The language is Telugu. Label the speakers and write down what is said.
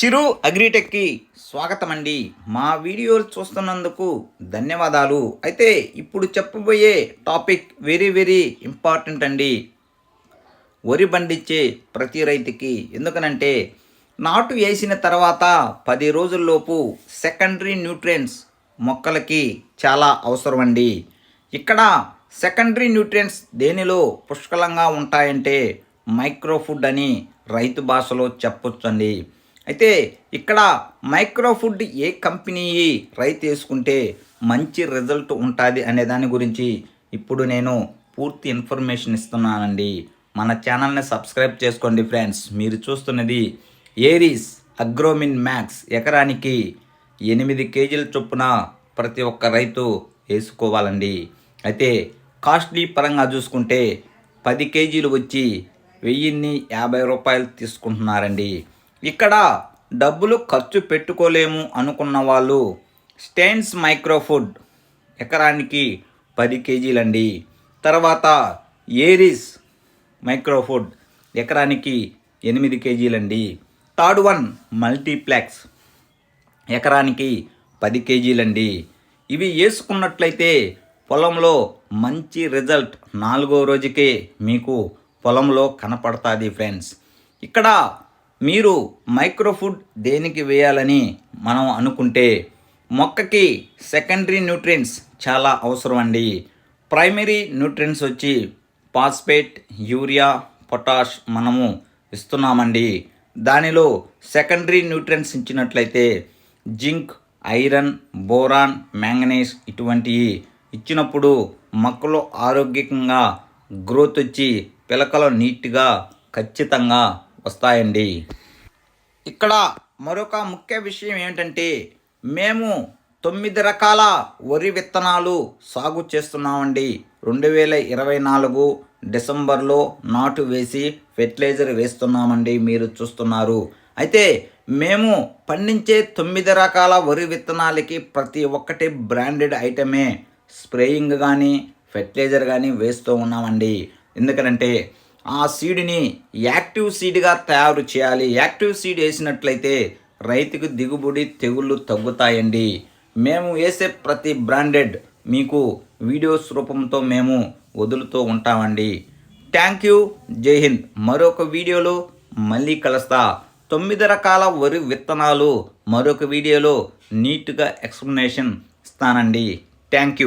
Speaker 1: చిరు అగ్రిటెక్కి స్వాగతం అండి మా వీడియోలు చూస్తున్నందుకు ధన్యవాదాలు. అయితే ఇప్పుడు చెప్పబోయే టాపిక్ వెరీ వెరీ ఇంపార్టెంట్ అండి. వరి పండించే ప్రతి రైతుకి. ఎందుకనంటే నాటు వేసిన తర్వాత పది రోజుల్లోపు సెకండరీ న్యూట్రియంట్స్ మొక్కలకి చాలా అవసరం అండి ఇక్కడ సెకండరీ న్యూట్రియంట్స్ దేనిలో పుష్కలంగా ఉంటాయంటే మైక్రో ఫుడ్ అని రైతు భాషలో చెప్పొచ్చండి. అయితే ఇక్కడ మైక్రో ఫుడ్ ఏ కంపెనీ రైతు వేసుకుంటే మంచి రిజల్ట్ ఉంటుంది అనే దాని గురించి ఇప్పుడు నేను పూర్తి ఇన్ఫర్మేషన్ ఇస్తున్నానండి. మన ఛానల్ని సబ్స్క్రైబ్ చేసుకోండి ఫ్రెండ్స్. మీరు చూస్తున్నది ఏరీస్ అగ్రోమిన్ మ్యాక్స్ ఎకరానికి ఎనిమిది కేజీల చొప్పున ప్రతి ఒక్క రైతు వేసుకోవాలండి. అయితే కాస్ట్లీ పరంగా చూసుకుంటే పది కేజీలు వచ్చి వెయ్యిన్ని యాభై రూపాయలు తీసుకుంటున్నారండి. ఇక్కడ డబ్బులు ఖర్చు పెట్టుకోలేము అనుకున్న వాళ్ళు స్టెయిన్స్ మైక్రోఫుడ్ ఎకరానికి పది కేజీలండి. తర్వాత ఏరిస్ మైక్రోఫుడ్ ఎకరానికి ఎనిమిది కేజీలండి. థర్డ్ వన్ మల్టీప్లెక్స్ ఎకరానికి పది కేజీలండి. ఇవి వేసుకున్నట్లయితే పొలంలో మంచి రిజల్ట్ నాలుగో రోజుకే మీకు పొలంలో కనపడుతుంది ఫ్రెండ్స్. ఇక్కడ మీరు మైక్రోఫుడ్ దేనికి వేయాలని మనం అనుకుంటే మొక్కకి సెకండరీ న్యూట్రియంట్స్ చాలా అవసరం అండి. ప్రైమరీ న్యూట్రియంట్స్ వచ్చి ఫాస్ఫేట్ యూరియా పొటాష్ మనము ఇస్తున్నామండి. దానిలో సెకండరీ న్యూట్రియంట్స్ ఇచ్చినట్లయితే జింక్ ఐరన్ బోరాన్ మ్యాంగనీస్ ఇటువంటివి ఇచ్చినప్పుడు మొక్కలు ఆరోగ్యంగా గ్రోత్ వచ్చి పిలకలు నీట్గా ఖచ్చితంగా వస్తాయండి. ఇక్కడ మరొక ముఖ్య విషయం ఏంటంటే మేము తొమ్మిది రకాల వరి విత్తనాలు సాగు చేస్తున్నామండి. రెండు వేల ఇరవై నాలుగు డిసెంబర్లో నాటు వేసి ఫెర్టిలైజర్ వేస్తున్నామండి మీరు చూస్తున్నారు. అయితే మేము పండించే తొమ్మిది రకాల వరి విత్తనాలకి ప్రతి ఒక్కటి బ్రాండెడ్ ఐటమే. స్ప్రేయింగ్ కానీ ఫెర్టిలైజర్ కానీ వేస్తూ ఉన్నామండి. ఎందుకంటే ఆ సీడ్ని యాక్టివ్ సీడ్గా తయారు చేయాలి. యాక్టివ్ సీడ్ వేసినట్లయితే రైతుకు దిగుబడి తెగుళ్ళు తగ్గుతాయండి. మేము వేసే ప్రతి బ్రాండెడ్ మీకు వీడియోస్ రూపంతో మేము వదులుతూ ఉంటామండి. Thank you. జై హింద్. మరొక వీడియోలో మళ్ళీ కలుస్తా. తొమ్మిది రకాల వరి విత్తనాలు. మరొక వీడియోలో నీట్గా ఎక్స్ప్లెనేషన్ ఇస్తానండి. Thank you.